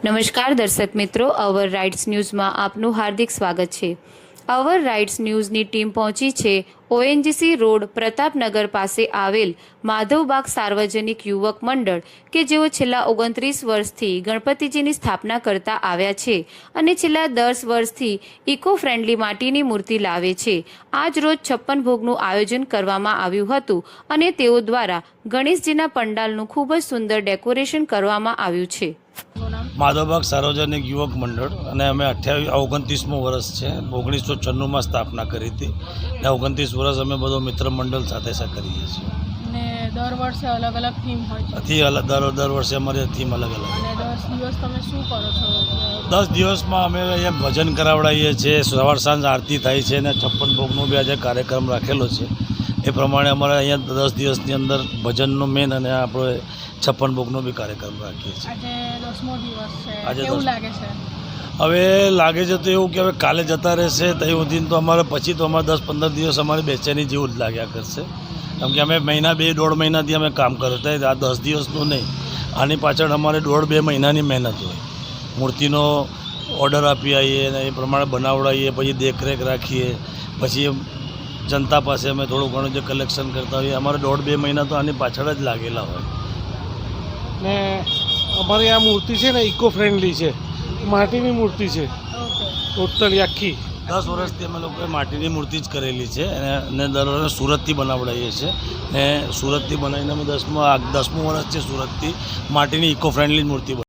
નમસ્કાર દર્શક મિત્રો, અવર રાઇટ્સ ન્યૂઝમાં આપનું હાર્દિક સ્વાગત છે. અવર રાઇટ્સ ન્યૂઝની ટીમ પહોંચી છે. ઓએનજીસી રોડ પ્રતાપનગર પાસે આવેલ માધવબાગ સાર્વજનિક યુવક મંડળ કે જેઓ છેલ્લા ઓગણત્રીસ વર્ષથી ગણપતિજીની સ્થાપના કરતા આવ્યા છે અને છેલ્લા દસ વર્ષથી ઇકો ફ્રેન્ડલી માટીની મૂર્તિ લાવે છે. આજ રોજ છપ્પન ભોગનું આયોજન કરવામાં આવ્યું હતું અને તેઓ દ્વારા ગણેશજીના પંડાલનું ખૂબ જ સુંદર ડેકોરેશન કરવામાં આવ્યું છે. માધવબાગ સાર્વજનિક યુવક મંડળ અને અમે અઠ્યાવીસ ઓગણત્રીસમું વર્ષ છે. ઓગણીસો છન્નુંમાં સ્થાપના કરી હતી. ને ઓગણત્રીસ વર્ષ અમે બધો મિત્ર મંડળ સાથે સાથે કરીએ છીએ. અને દર વર્ષે અલગ અલગ થીમ હોય છે. અથી અલગ દર દર વર્ષે અમારી થીમ અલગ અલગ. અને દસ દિવસ તમે શું કરો છો? દસ દિવસમાં અમે અહીંયા ભજન કરાવડાવીએ છીએ સવાર સાંજ આરતી થાય છે અને છપ્પન ભોગનો બી આજે કાર્યક્રમ રાખેલો છે. એ પ્રમાણે અમારે અહીંયા દસ દિવસની અંદર ભજનનો મેન અને આપણે છપ્પન ભોગનો બી કાર્યક્રમ રાખીએ છીએ. આજે દસમો દિવસ છે. કેવું લાગે છે? હવે લાગે છે તો એવું કે હવે કાલે જતા રહેશે ત્યાં સુધી તો અમારે પછી તો અમારે દસ પંદર દિવસ અમારે બેચેની જેવું જ લાગ્યા કરશે. કેમ કે અમે મહિના બે દોઢ મહિનાથી અમે કામ કરતા આ દસ દિવસનું નહીં. આની પાછળ અમારે દોઢ બે મહિનાની મહેનત હોય. મૂર્તિનો ઓર્ડર આપી આવીએ અને એ પ્રમાણે બનાવડાવીએ પછી દેખરેખ રાખીએ પછી જનતા પાસે અમે થોડું ઘણું જે કલેક્શન કરતા હોઈએ અમારે દોઢ બે મહિના તો આની પાછળ જ લાગેલા હોય. ને અમારી આ મૂર્તિ છે ને ઇકો ફ્રેન્ડલી છે. માટીની મૂર્તિ છે. ઓકે ટોટલી આખી. દસ વર્ષથી અમે લોકોએ માટીની મૂર્તિ જ કરેલી છે અને અને દર વર્ષે સુરતથી બનાવડાવીએ છીએ ને સુરતથી બનાવીને અમે દસમું આ દસમું વર્ષ છે સુરતથી માટીની ઇકો ફ્રેન્ડલી મૂર્તિ